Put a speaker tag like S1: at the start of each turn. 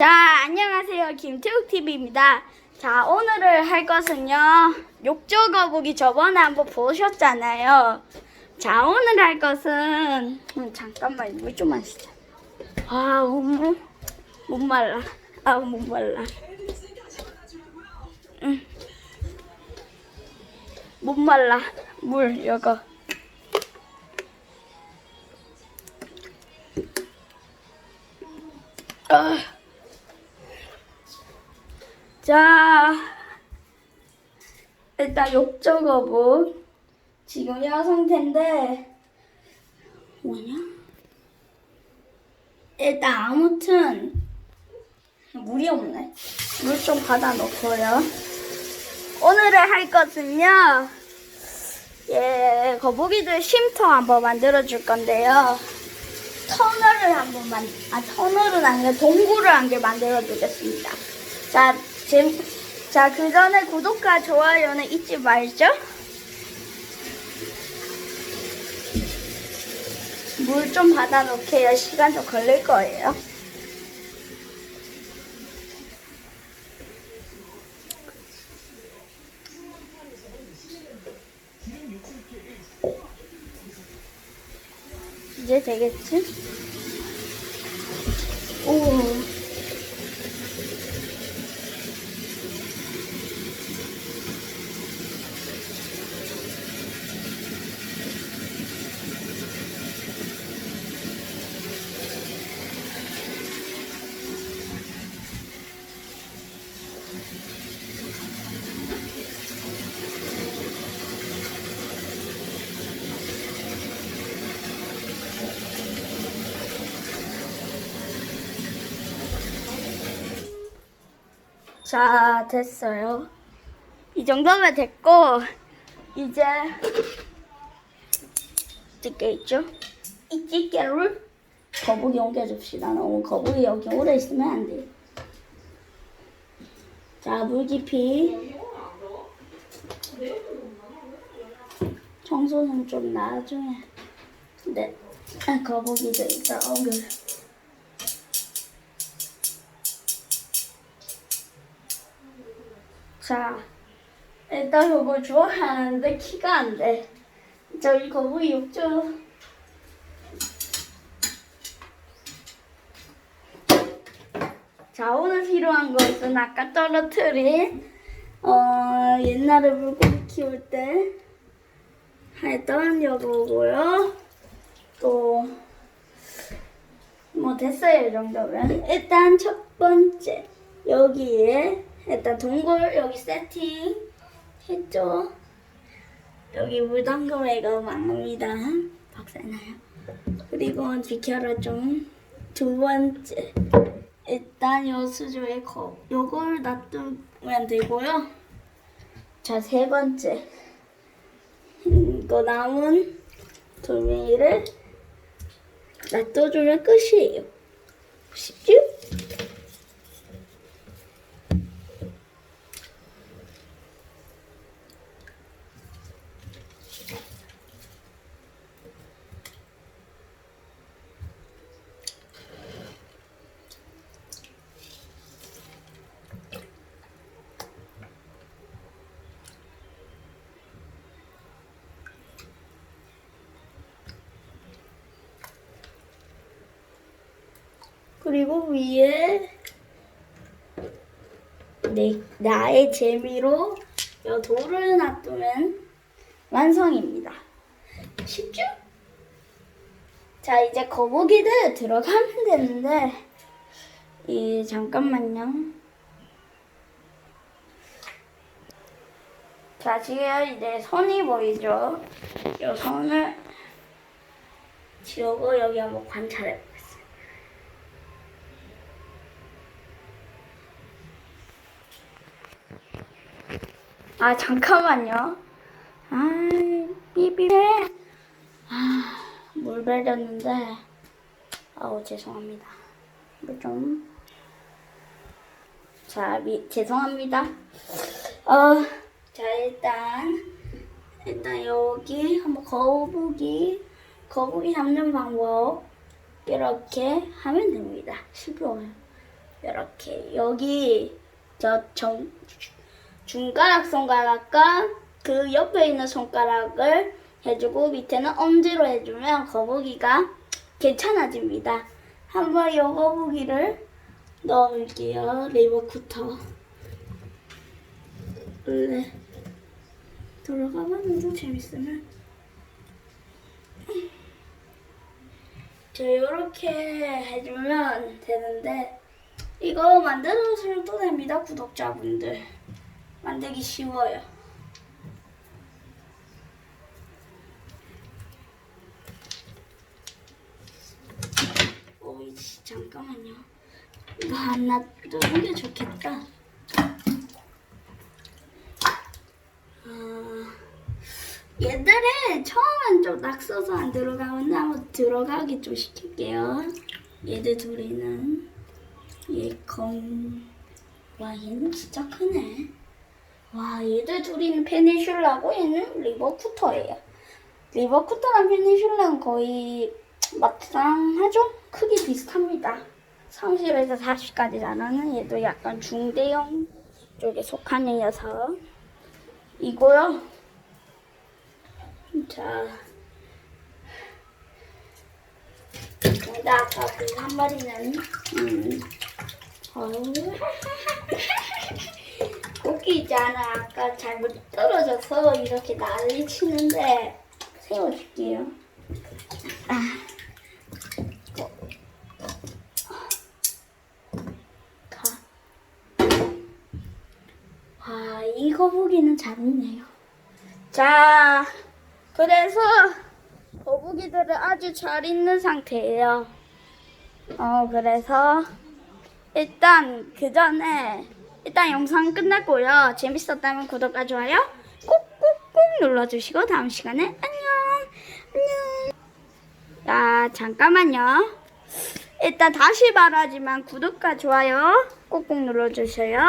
S1: 자, 안녕하세요. 김태욱TV입니다. 자, 오늘을 할 것은요. 욕조 거북이 저번에 한번 보셨잖아요. 자, 오늘 할 것은, 음, 잠깐만, 물 좀 마시자. 아, 너무, 못 말라. 아, 못 말라. 음. 못 말라. 물, 이거. 아. 자, 일단 욕조 거북. 지금 야성태인데, 뭐냐? 일단 아무튼, 물이 없네. 물 좀 받아 놓고요. 오늘을 할 것은요, 예, 거북이들 쉼터 한번 만들어 줄 건데요. 터널을 한번 만, 아, 터널은 아니라 동굴을 한 개 만들어 주겠습니다. 자, 제, 자, 그 전에 구독과 좋아요는 잊지 말죠? 물 좀 받아 놓게요. 시간 좀 걸릴 거예요. 이제 되겠지? 오. 자, 됐어요. 이 정도면 됐고, 이제, 집게 있죠? 이 집게를 거북이 옮겨줍시다. 너무 거북이 여기 오래 있으면 안 돼. 자, 물 깊이. 청소는 좀 나중에. 네. 아, 거북이도 일단 옮겨. 자, 일단 이걸 좋아하는데 키가 안 돼. 저희 거북이 욕조. 자, 오늘 필요한 것은 아까 떨어뜨린, 어, 옛날에 물고기 키울 때 했던 요거고요. 또, 뭐 됐어요, 이 정도면. 일단 첫 번째, 여기에 일단 동굴 여기 세팅 했죠. 여기 물 담그매가 많습니다. 박사나요. 그리고 비켜라 좀. 두 번째, 일단 요 수조에 거, 요걸 놔두면 되고요. 자, 세 번째, 이거 남은 돌멩이를 놔둬주면 끝이에요. 쉽죠? 그리고 위에 내, 나의 재미로 요 돌을 놔두면 완성입니다. 쉽죠? 자, 이제 거북이들 들어가면 되는데, 이, 잠깐만요. 자, 지금 이제 선이 보이죠? 요 선을 지우고 여기 한번 관찰해 보겠습니다. 아 잠깐만요. 아 삐삐해. 아물 베렸는데 아우 죄송합니다. 물 좀. 자 미, 죄송합니다. 어, 자 일단 일단 여기 한번 거북이 거북이 잡는 방법 이렇게 하면 됩니다. 쉽어요. 이렇게 여기 저 정, 중가락 손가락과 그 옆에 있는 손가락을 해주고 밑에는 엄지로 해주면 거북이가 괜찮아집니다. 한번 이 거북이를 넣어볼게요. 리버쿠터. 원래 돌아가봤는데 재밌으면 자 이렇게 해주면 되는데 이거 만들어주시면 또 됩니다 구독자분들 만들기 쉬워요 오이 잠깐만요 이거 안 놔두는 게 좋겠다 아, 얘들은 처음엔 좀 낙서서 안 들어가는데 한번 들어가게 좀 시킬게요. 얘들 둘이는 얘검 와 얘는 진짜 크네. 와 얘들 둘이는 페니슐라고 얘는 리버쿠터예요. 리버쿠터랑 페니슐라는 거의 마땅하죠? 크기 비슷합니다. 30에서 40까지 자라는 얘도 약간 중대형 쪽에 속하는 녀석. 이고요. 자, 근데 아까 그 한 마리는 음, 어우, 웃기잖아. 아까 잘못 떨어져서 이렇게 난리 치는데 세워줄게요. 아, 이거. 가. 와, 이 거북이는 잘있네요. 자, 그래서 거북이들은 아주 잘 있는 상태예요. 어, 그래서 일단 그 전에 일단 영상 끝났고요. 재밌었다면 구독과 좋아요 꾹꾹꾹 눌러주시고 다음 시간에 안녕, 안녕. 자, 잠깐만요. 일단 다시 말하지만 구독과 좋아요 꾹꾹 눌러주세요.